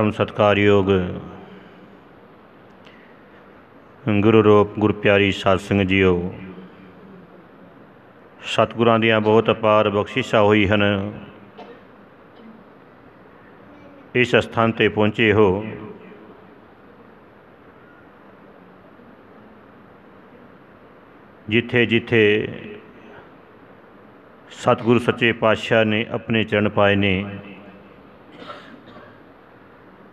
ਪਰਮ ਸਤਕਾਰਯੋਗ ਗੁਰੂ ਰੂਪ ਗੁਰ ਪਿਆਰੀ ਸਾਧ ਸੰਗਤ ਜੀਓ ਸਤਿਗੁਰਾਂ ਦੀਆਂ ਬਹੁਤ ਅਪਾਰ ਬਖਸ਼ਿਸ਼ਾਂ ਹੋਈ ਹਨ ਇਸ ਸਥਾਨ ਤੇ ਪਹੁੰਚੇ ਹੋ ਜਿੱਥੇ ਜਿੱਥੇ ਸਤਿਗੁਰੂ ਸੱਚੇ ਪਾਤਸ਼ਾਹ ਨੇ ਆਪਣੇ ਚਰਨ ਪਾਏ ਨੇ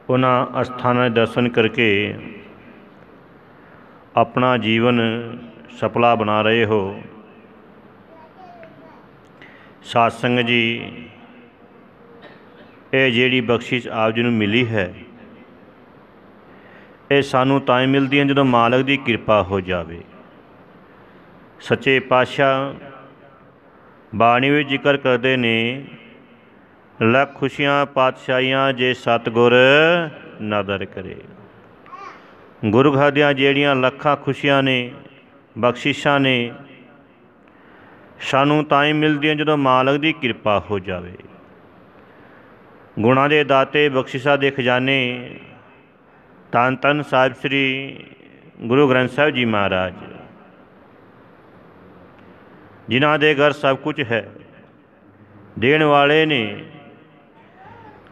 ਉਹਨਾਂ ਅਸਥਾਨਾਂ ਦੇ ਦਰਸ਼ਨ ਕਰਕੇ ਆਪਣਾ ਜੀਵਨ ਸਫਲਾ ਬਣਾ ਰਹੇ ਹੋ। ਸਾਧ ਸੰਗਤ ਜੀ, ਇਹ ਜਿਹੜੀ ਬਖਸ਼ਿਸ਼ ਆਪ ਜੀ ਨੂੰ ਮਿਲੀ ਹੈ, ਇਹ ਸਾਨੂੰ ਤਾਂ ਹੀ ਮਿਲਦੀ ਹੈ ਜਦੋਂ ਮਾਲਕ ਦੀ ਕਿਰਪਾ ਹੋ ਜਾਵੇ। ਸੱਚੇ ਪਾਤਸ਼ਾਹ ਬਾਣੀ ਵਿੱਚ ਜ਼ਿਕਰ ਕਰਦੇ ਨੇ ਲੱਖ ਖੁਸ਼ੀਆਂ ਪਾਤਸ਼ਾਹੀਆਂ ਜੇ ਸਤਗੁਰ ਨਾਦਰ ਕਰੇ। ਗੁਰੂ ਘਰ ਦੀਆਂ ਜਿਹੜੀਆਂ ਲੱਖਾਂ ਖੁਸ਼ੀਆਂ ਨੇ, ਬਖਸ਼ਿਸ਼ਾਂ ਨੇ, ਸਾਨੂੰ ਤਾਂ ਹੀ ਮਿਲਦੀਆਂ ਜਦੋਂ ਮਾਲਕ ਦੀ ਕਿਰਪਾ ਹੋ ਜਾਵੇ। ਗੁਣਾਂ ਦੇ ਦਾਤੇ, ਬਖਸ਼ਿਸ਼ਾਂ ਦੇ ਖਜ਼ਾਨੇ ਤਨ ਤਨ ਸਾਹਿਬ ਸ੍ਰੀ ਗੁਰੂ ਗ੍ਰੰਥ ਸਾਹਿਬ ਜੀ ਮਹਾਰਾਜ। ਜਿਨ੍ਹਾਂ ਦੇ ਘਰ ਸਭ ਕੁਝ ਹੈ, ਦੇਣ ਵਾਲੇ ਨੇ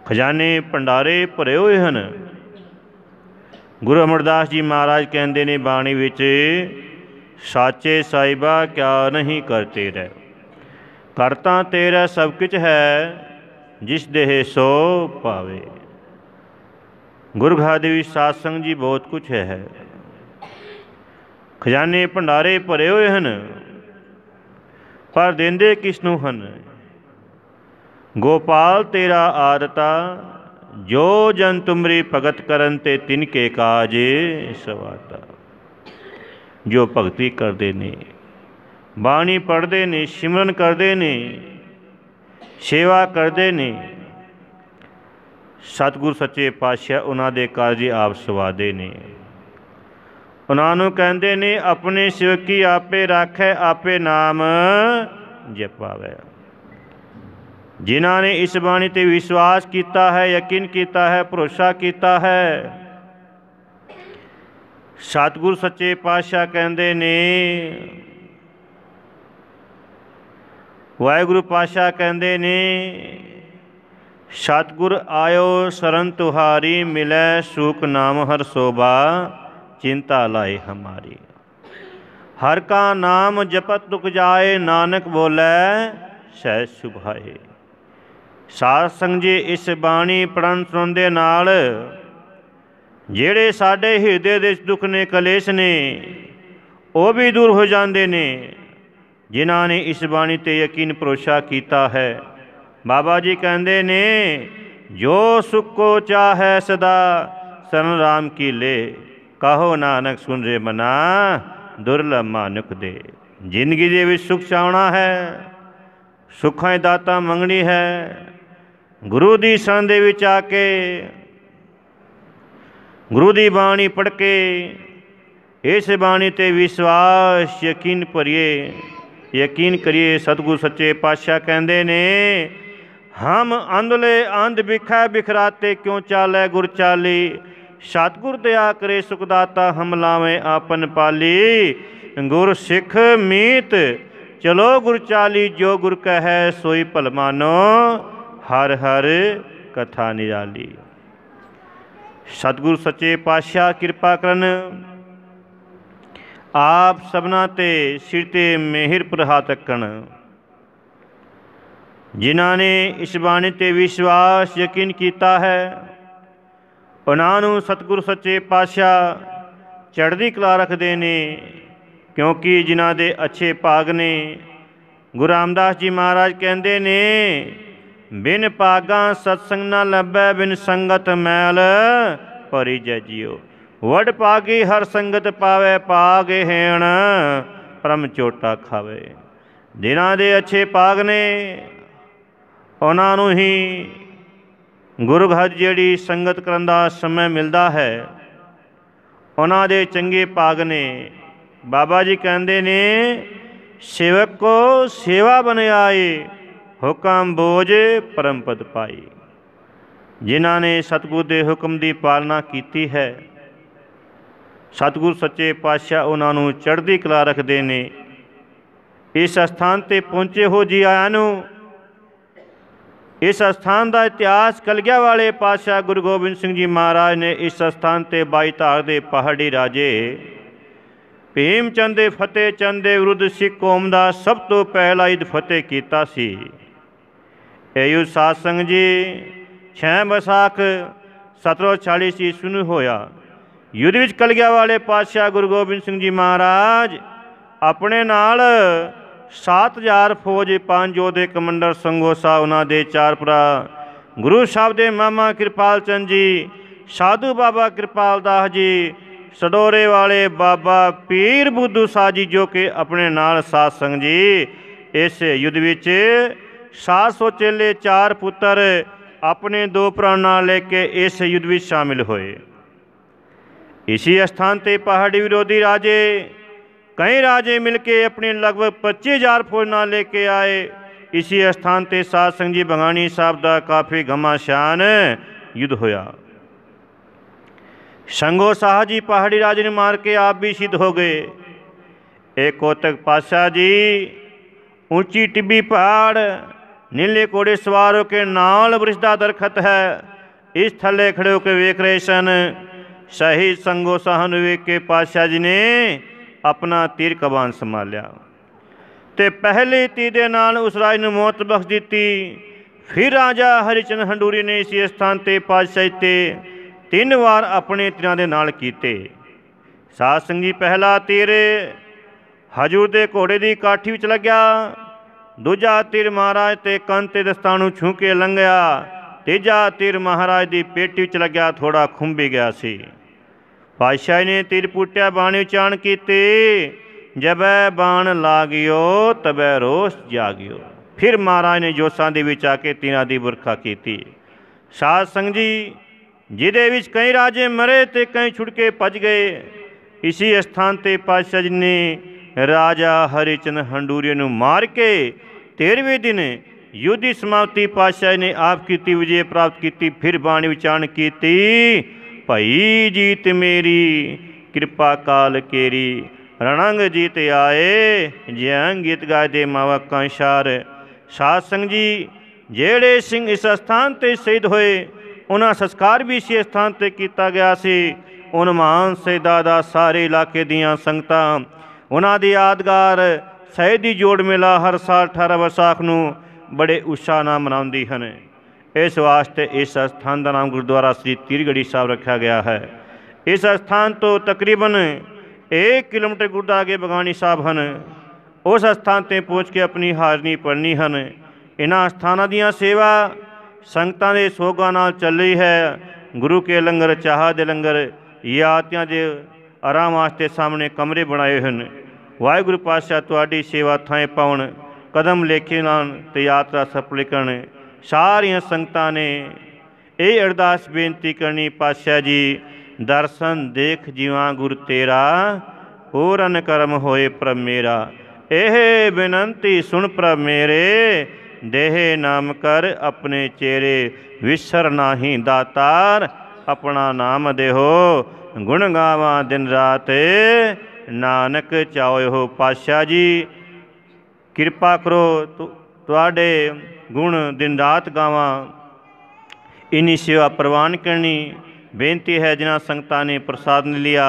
ਖਜ਼ਾਨੇ ਭੰਡਾਰੇ ਭਰੇ ਹੋਏ ਹਨ। ਗੁਰੂ ਅਮਰਦਾਸ ਜੀ ਮਹਾਰਾਜ ਕਹਿੰਦੇ ਨੇ, ਬਾਣੀ ਵਿੱਚ, ਸਾਚੇ ਸਾਹਿਬਾ, ਕਿਆ ਨਹੀਂ ਕਰਤੇ ਰਹਿ? ਕਰਤਾ ਤੇਰਾ ਸਭ ਕੁਝ ਹੈ, ਜਿਸ ਦੇਹ ਸੋ ਪਾਵੇ। ਗੁਰੂ ਘਰ ਦੇ ਸਾਧ ਸੰਗ ਜੀ ਬਹੁਤ ਕੁਝ ਹੈ। ਖਜ਼ਾਨੇ ਭੰਡਾਰੇ ਭਰੇ ਹੋਏ ਹਨ, ਪਰ ਦਿੰਦੇ ਕਿਸ ਨੂੰ ਹਨ? ਗੋਪਾਲ ਤੇਰਾ ਆਦਤਾ, ਜੋ ਜਨ ਤੁਮਰੀ ਭਗਤ ਕਰਨ ਤੇ ਤਿਨ ਕੇ ਕਾਜੇ ਸਵਾਤਾ। ਜੋ ਭਗਤੀ ਕਰਦੇ ਨੇ, ਬਾਣੀ ਪੜ੍ਹਦੇ ਨੇ, ਸਿਮਰਨ ਕਰਦੇ ਨੇ, ਸੇਵਾ ਕਰਦੇ ਨੇ, ਸਤਿਗੁਰ ਸੱਚੇ ਪਾਤਸ਼ਾਹ ਉਹਨਾਂ ਦੇ ਕਾਰਜ ਆਪ ਸਵਾਦੇ ਨੇ। ਉਹਨਾਂ ਨੂੰ ਕਹਿੰਦੇ ਨੇ, ਆਪਣੇ ਸਿਵਕੀ ਆਪੇ ਰਾਖੈ, ਆਪੇ ਨਾਮ ਜਪਾਵੇ। ਜਿਨ੍ਹਾਂ ਨੇ ਇਸ ਬਾਣੀ ਤੇ ਵਿਸ਼ਵਾਸ ਕੀਤਾ ਹੈ, ਯਕੀਨ ਕੀਤਾ ਹੈ, ਭਰੋਸਾ ਕੀਤਾ ਹੈ। ਸਤਿਗੁਰ ਸੱਚੇ ਪਾਤਸ਼ਾਹ ਕਹਿੰਦੇ ਨੇ, ਵਾਹਿਗੁਰੂ ਪਾਤਸ਼ਾਹ ਕਹਿੰਦੇ ਨੇ, ਸਤਿਗੁਰ ਆਇਓ ਸਰਨ ਤੁਹਾਰੀ, ਮਿਲੈ ਸੁਖ ਨਾਮ ਹਰ ਸੋਭਾ, ਚਿੰਤਾ ਲਾਏ ਹਮਾਰੀ। ਹਰ ਕਾ ਨਾਮ ਜਪਤ ਤੁਕ ਜਾਏ, ਨਾਨਕ ਬੋਲੇ, ਸਹਿ ਸੁਭਾਏ। ਸਾਧ ਸੰਗ ਜੀ ਇਸ ਬਾਣੀ ਪੜਨ ਸੁਣਨ ਦੇ ਨਾਲ ਜਿਹੜੇ ਸਾਡੇ ਹਿਰਦੇ ਦੇ ਦੁੱਖ ਨੇ, ਕਲੇਸ਼ ਨੇ, ਉਹ ਵੀ ਦੂਰ ਹੋ ਜਾਂਦੇ ਨੇ, ਜਿਨ੍ਹਾਂ ਨੇ ਇਸ ਬਾਣੀ ਤੇ ਯਕੀਨ ਭਰੋਸਾ ਕੀਤਾ ਹੈ। ਬਾਬਾ ਜੀ ਕਹਿੰਦੇ ਨੇ, ਜੋ ਸੁਖ ਕੋ ਚਾਹੈ ਸਦਾ ਸਰਨ ਰਾਮ ਕੀ ਲੇ। ਕਹੋ ਨਾਨਕ ਸੁਨ ਰੇ ਮਨਾ, ਦੁਰਲਭ ਮਾਨੁਖ ਦੇ। ਜ਼ਿੰਦਗੀ ਦੇ ਵਿੱਚ ਸੁਖ ਚਾਹਣਾ ਹੈ, ਸੁੱਖਾਂ ਦੀ ਦਾਤਾ ਮੰਗਣੀ ਹੈ ਗੁਰੂ ਦੀ ਸ਼ਰਨ ਦੇ ਵਿੱਚ ਆ ਕੇ, ਗੁਰੂ ਦੀ ਬਾਣੀ ਪੜ੍ਹ ਕੇ, ਇਸ ਬਾਣੀ ਤੇ ਵਿਸ਼ਵਾਸ ਯਕੀਨ ਭਰੀਏ, ਯਕੀਨ ਕਰੀਏ, ਸਤਿਗੁਰ ਸੱਚੇ ਪਾਤਸ਼ਾਹ ਕਹਿੰਦੇ ਨੇ, ਹਮ ਅੰਧਲੇ ਅੰਧ ਬਿਖੈ ਬਿਖਰਾਤੇ ਕਿਉ ਚਾਲੈ ਗੁਰ ਚਾਲੀ? ਸਤਿਗੁਰ ਦਇਆ ਕਰੇ ਸੁਖਦਾਤਾ, ਹਮ ਲਾਵੇਂ ਆਪਨ ਪਾਲੀ। ਗੁਰ ਸਿੱਖ ਮੀਤ, ਚਲੋ ਗੁਰ ਚਾਲੀ, ਜੋ ਗੁਰ ਕਹੈ ਸੋਈ ਭਲ ਮਾਨੋ ਹਰ ਹਰ ਕਥਾ ਨਿਰਾਲੀ। ਸਤਿਗੁਰ ਸੱਚੇ ਪਾਤਸ਼ਾਹ ਕਿਰਪਾ ਕਰਨ। ਆਪ ਸਭਨਾ ਤੇ ਸਿਰ ਤੇ ਮਿਹਰ ਪ੍ਰਹਾ ਤੱਕਣ ਜਿਨ੍ਹਾਂ ਨੇ ਇਸ ਬਾਣੀ ਤੇ ਵਿਸ਼ਵਾਸ ਯਕੀਨ ਕੀਤਾ ਹੈ, ਉਹਨਾਂ ਨੂੰ ਸਤਿਗੁਰ ਸੱਚੇ ਪਾਤਸ਼ਾਹ ਚੜ੍ਹਦੀ ਕਲਾ ਰੱਖਦੇ ਨੇ, ਕਿਉਂਕਿ ਜਿਨ੍ਹਾਂ ਦੇ ਅੱਛੇ ਭਾਗ ਨੇ, ਗੁਰੂ ਰਾਮਦਾਸ ਜੀ ਮਹਾਰਾਜ ਕਹਿੰਦੇ ਨੇ ਬਿਨ ਪਾਗਾ ਸਤਸੰਗ ਨਾ ਲੱਭੈ, ਬਿਨ ਸੰਗਤ ਮੈਲ ਭਰੀ ਜੈ ਜਜਿਓ ਵਡ ਪਾਗੀ ਹਰ ਸੰਗਤ ਪਾਵੇ, ਪਾਗ ਹੈਣ ਪਰਮ ਚੋਟਾ ਖਾਵੇ। ਜਿਨ੍ਹਾਂ ਦੇ ਅੱਛੇ ਪਾਗ ਨੇ, ਉਹਨਾਂ ਨੂੰ ਹੀ ਗੁਰੂ ਘਰ ਜਿਹੜੀ ਸੰਗਤ ਕਰਨ ਦਾ ਸਮੇਂ ਮਿਲਦਾ ਹੈ, ਉਹਨਾਂ ਦੇ ਚੰਗੇ ਪਾਗ ਨੇ। ਬਾਬਾ ਜੀ ਕਹਿੰਦੇ ਨੇ, ਸੇਵਕ ਕੋ ਸੇਵਾ ਬਨਿਆਏ ਹੁਕਮ ਬੋਝ ਪਰਮਪਦ ਪਾਈ। ਜਿਨ੍ਹਾਂ ਨੇ ਸਤਿਗੁਰ ਦੇ ਹੁਕਮ ਦੀ ਪਾਲਣਾ ਕੀਤੀ ਹੈ, ਸਤਿਗੁਰ ਸੱਚੇ ਪਾਤਸ਼ਾਹ ਉਹਨਾਂ ਨੂੰ ਚੜ੍ਹਦੀ ਕਲਾ ਰੱਖਦੇ ਨੇ। ਇਸ ਸਥਾਨ ਤੇ ਪਹੁੰਚੇ ਹੋ ਜੀ ਆਇਆਂ ਨੂੰ, ਇਸ ਸਥਾਨ ਦਾ ਇਤਿਹਾਸ ਕਲਗਿਆ ਵਾਲੇ ਪਾਤਸ਼ਾਹ ਗੁਰੂ ਗੋਬਿੰਦ ਸਿੰਘ ਜੀ ਮਹਾਰਾਜ ਨੇ ਇਸ ਸਥਾਨ ਤੇ 22 ਧਾਰ ਦੇ ਪਹਾੜੀ ਰਾਜੇ ਭੀਮ ਚੰਦ ਦੇ ਫਤਿਹ ਚੰਦ ਦੇ ਵਿਰੁੱਧ ਸਿੱਖ ਕੌਮ ਦਾ ਸਭ ਤੋਂ ਪਹਿਲਾ ਇਦ ਫਤਿਹ ਕੀਤਾ ਸੀ। ਇਹ ਯੁੱਧ ਸਾਧ ਸੰਗ ਜੀ 6 ਵਿਸਾਖ 1740 ਈਸਵੀ ਨੂੰ ਹੋਇਆ। ਯੁੱਧ ਵਿੱਚ ਕਲਗਿਆ ਵਾਲੇ ਪਾਤਸ਼ਾਹ ਗੁਰੂ ਗੋਬਿੰਦ ਸਿੰਘ ਜੀ ਮਹਾਰਾਜ, ਆਪਣੇ ਨਾਲ 7000 ਫੌਜ ਪੰਜ ਯੋਧੇ ਕਮੰਡਰ ਸੰਗੋ ਸਾਹਿਬ ਉਹਨਾਂ ਦੇ ਚਾਰ ਭਰਾ। ਗੁਰੂ ਸਾਹਿਬ ਦੇ ਮਾਮਾ ਕਿਰਪਾਲ ਚੰਦ ਜੀ, ਸਾਧੂ ਬਾਬਾ ਕਿਰਪਾਲ ਦਾਸ ਜੀ, ਸਡੋਰੇ ਵਾਲੇ ਬਾਬਾ ਪੀਰ ਬੁੱਧੂ ਸਾਹਿਬ ਜੀ ਜੋ ਕਿ ਆਪਣੇ ਨਾਲ ਸਾਧ ਸੰਗ ਜੀ, ਇਸ ਯੁੱਧ ਵਿੱਚ 700 ਚੇਲੇ ਚਾਰ ਪੁੱਤਰ ਆਪਣੇ ਦੋ ਭਰਾ ਨਾਲ ਲੈ ਕੇ ਇਸ ਯੁੱਧ ਵਿੱਚ ਸ਼ਾਮਿਲ ਹੋਏ। ਇਸੀ ਸਥਾਨ ਤੇ ਪਹਾੜੀ ਵਿਰੋਧੀ ਰਾਜੇ, ਕਈ ਰਾਜੇ ਮਿਲ ਕੇ ਆਪਣੇ ਲਗਭਗ 25000 ਫੌਜ ਨਾਲ ਲੈ ਕੇ ਆਏ। ਇਸੀ ਸਥਾਨ ਤੇ ਸਾਧ ਸੰਗ ਜੀ ਬੰਗਾਣੀ ਸਾਹਿਬ ਦਾ ਕਾਫੀ ਘਮਾਸ਼ਾਨ ਯੁੱਧ ਹੋਇਆ। ਸੰਗੋ ਸਾਹ ਜੀ ਪਹਾੜੀ ਰਾਜੇ ਨੂੰ ਮਾਰ ਕੇ ਆਪ ਵੀ ਸ਼ਹੀਦ ਹੋ ਗਏ। ਇਹ ਕੋਤਕ ਪਾਸ਼ਾ ਜੀ, ਉੱਚੀ ਟਿੱਬੀ ਪਹਾੜ ਨੀਲੇ ਕੋੜੇ ਸਵਾਰ ਹੋ ਕੇ ਨਾਲ ਬ੍ਰਿਸ਼ ਦਾ ਦਰਖਤ ਹੈ। ਇਸ ਥੱਲੇ ਖੜੇ ਹੋ ਕੇ ਵੇਖ ਰਹੇ ਸਨ। ਸ਼ਹੀਦ ਸੰਗੋ ਸਾਹ ਨੂੰ ਵੇਖ ਕੇ ਪਾਸ਼ਾ ਜੀ ਨੇ ਆਪਣਾ ਤੀਰ ਕਬਾਨ ਸੰਭਾਲਿਆ। ਤੇ ਪਹਿਲੇ ਤੀ ਦੇ ਨਾਲ ਉਸ ਰਾਜ ਨੂੰ ਮੌਤ ਬਖਸ਼ ਦਿੱਤੀ। ਫਿਰ ਰਾਜਾ ਹਰੀਚੰਦ ਹੰਡੂਰੀ ਨੇ ਇਸੇ ਸਥਾਨ ਤੇ ਪਾਤਸ਼ਾਹੀ ਤੇ ਤਿੰਨ ਵਾਰ ਆਪਣੇ ਤੀਰਾਂ ਦੇ ਨਾਲ ਕੀਤੇ। ਸਾਧ ਸੰਗੀ ਪਹਿਲਾ ਤੀਰ ਹਜੂਰ ਦੇ ਘੋੜੇ ਦੀ ਕਾਠੀ ਵਿੱਚ ਲੱਗਿਆ। ਦੂਜਾ ਤੀਰ ਮਹਾਰਾਜ ਤੇ ਕੰਨ ਤੇ ਦਸਤਾਂ ਨੂੰ ਛੂ ਕੇ ਲੰਘਿਆ। ਤੀਜਾ ਤੀਰ ਮਹਾਰਾਜ ਦੀ ਪੇਟੀ ਵਿੱਚ ਲੱਗਿਆ ਥੋੜਾ ਖੁੰਭੀ ਗਿਆ ਸੀ। ਪਾਤਸ਼ਾਹ ਨੇ ਤੀਰ ਪੁੱਟਿਆ, ਬਾਣੀ ਉਚਾਰਨ ਕੀਤੀ, ਜਬੈ ਬਾਣ ਲਾਗਿਓ, ਤਬੈ ਰੋਸ ਜਾਗਿਓ। ਫਿਰ ਮਹਾਰਾਜ ਨੇ ਜੋਸਾਂ ਦੇ ਵਿੱਚ ਆ ਕੇ ਤੀਰਾਂ ਦੀ ਬੁਰਖਾ ਕੀਤੀ। ਸਾਧ ਸੰਗ ਜੀ, ਜਿਹਦੇ ਵਿੱਚ ਕਈ ਰਾਜੇ ਮਰੇ ਤੇ ਕਈ ਛੁੱਟ ਕੇ ਭੱਜ ਗਏ, ਇਸੀ ਸਥਾਨ ਤੇ ਪਾਤਸ਼ਾਹ ਜੀ ਨੇ ਰਾਜਾ ਹਰੀਚੰਦ ਹੰਡੂਰੀਏ ਨੂੰ ਮਾਰ ਕੇ 13ਵੇਂ ਦਿਨ ਯੁੱਧ ਸਮਾਪਤੀ ਪਾਤਸ਼ਾਹ ਨੇ ਆਪ ਕੀਤੀ, ਵਿਜੇ ਪ੍ਰਾਪਤ ਕੀਤੀ, ਫਿਰ ਬਾਣੀ ਵਿਚਾਰਨ ਕੀਤੀ। ਭਈ ਜੀਤ ਮੇਰੀ, ਕਿਰਪਾ ਕਾਲ ਕੇਰੀ, ਰਣੰਗ ਜੀਤ ਆਏ ਜਿਆਂ ਗੀਤ ਗਾਏ ਦੇ ਮਾਵਾ ਕੰਸ਼ਾਰ। ਸਾਧ ਸੰਗ ਜੀ, ਜਿਹੜੇ ਸਿੰਘ ਇਸ ਸਥਾਨ ਤੇ ਸ਼ਹੀਦ ਹੋਏ, ਉਹਨਾਂ ਸੰਸਕਾਰ ਵੀ ਇਸੇ ਸਥਾਨ ਤੇ ਕੀਤਾ ਗਿਆ ਸੀ। ਉਹਨਾਂ ਮਹਾਨ ਸ਼ਹੀਦਾਂ ਦਾ ਸਾਰੇ ਇਲਾਕੇ ਦੀਆਂ ਸੰਗਤਾਂ ਉਹਨਾਂ ਦੀ ਯਾਦਗਾਰ ਸ਼ਹੀਦੀ ਜੋੜ ਮੇਲਾ ਹਰ ਸਾਲ 18 ਵਿਸਾਖ ਨੂੰ ਬੜੇ ਉਤਸ਼ਾਹ ਨਾਲ ਮਨਾਉਂਦੀ ਹਨ। ਇਸ ਵਾਸਤੇ ਇਸ ਸਥਾਨ ਦਾ ਨਾਮ ਗੁਰਦੁਆਰਾ ਸ੍ਰੀ ਤੀਰਗੜੀ ਸਾਹਿਬ ਰੱਖਿਆ ਗਿਆ ਹੈ। ਇਸ ਸਥਾਨ ਤੋਂ ਤਕਰੀਬਨ 1 ਕਿਲੋਮੀਟਰ ਗੁਰਦਾ ਅੱਗੇ ਬਗਾਨੀ ਸਾਹਿਬ ਹਨ। ਉਸ ਸਥਾਨ ਤੇ ਪਹੁੰਚ ਕੇ ਆਪਣੀ ਹਾਜ਼ਰੀ ਭਰਨੀ ਹਨ। ਇਹਨਾਂ ਸਥਾਨਾਂ ਦੀਆਂ ਸੇਵਾ ਸੰਗਤਾਂ ਦੇ ਸੋਗਾ ਨਾਲ ਚੱਲ ਰਹੀ ਹੈ। ਗੁਰੂ ਕੇ ਲੰਗਰ, ਚਾਹ ਦੇ ਲੰਗਰ ਯਾਤੀਆਂ ਦੇ ਆਰਾਮ ਵਾਸਤੇ ਸਾਹਮਣੇ ਕਮਰੇ ਬਣਾਏ ਹਨ। ਵਾਹਿਗੁਰੂ ਪਾਤਸ਼ਾਹ ਤੁਹਾਡੀ ਸੇਵਾ ਥਾਂ ਪਾਉਣ, ਕਦਮ ਲੇਖੇ ਨਾਲ ਤੇ ਯਾਤਰਾ ਸਫਲ ਕਰਨ। ਸਾਰੀਆਂ ਸੰਗਤਾਂ ਨੇ ਇਹ ਅਰਦਾਸ ਬੇਨਤੀ ਕਰਨੀ, ਪਾਤਸ਼ਾਹ ਜੀ, ਦਰਸ਼ਨ ਦੇਖ ਜੀਵਾਂ ਗੁਰ ਤੇਰਾ ਪੂਰਨ ਕਰਮ ਹੋਏ ਪ੍ਰਭ ਮੇਰਾ। ਇਹ ਬੇਨਤੀ ਸੁਣ ਪ੍ਰਭ ਮੇਰੇ, ਦੇਹ ਨਾਮ ਕਰ ਆਪਣੇ ਚਿਹਰੇ ਵਿਸਰ ਨਾਹੀ ਦਾਤਾਰ, ਆਪਣਾ ਨਾਮ ਦੇਹੋ। ਗੁਣ ਗਾਵਾਂ ਦਿਨ ਰਾਤ, ਨਾਨਕ ਚਾਹੋ ਹੋ ਪਾਤਸ਼ਾਹ ਜੀ। ਕਿਰਪਾ ਕਰੋ ਤੁ- ਤੁਹਾਡੇ ਗੁਣ ਦਿਨ ਰਾਤ ਗਾਵਾਂ। ਇਨੀ ਸੇਵਾ ਪ੍ਰਵਾਨ ਕਰਨੀ, ਬੇਨਤੀ ਹੈ ਜਿਨ੍ਹਾਂ ਸੰਗਤਾਂ ਨੇ ਪ੍ਰਸਾਦ ਲਿਆ।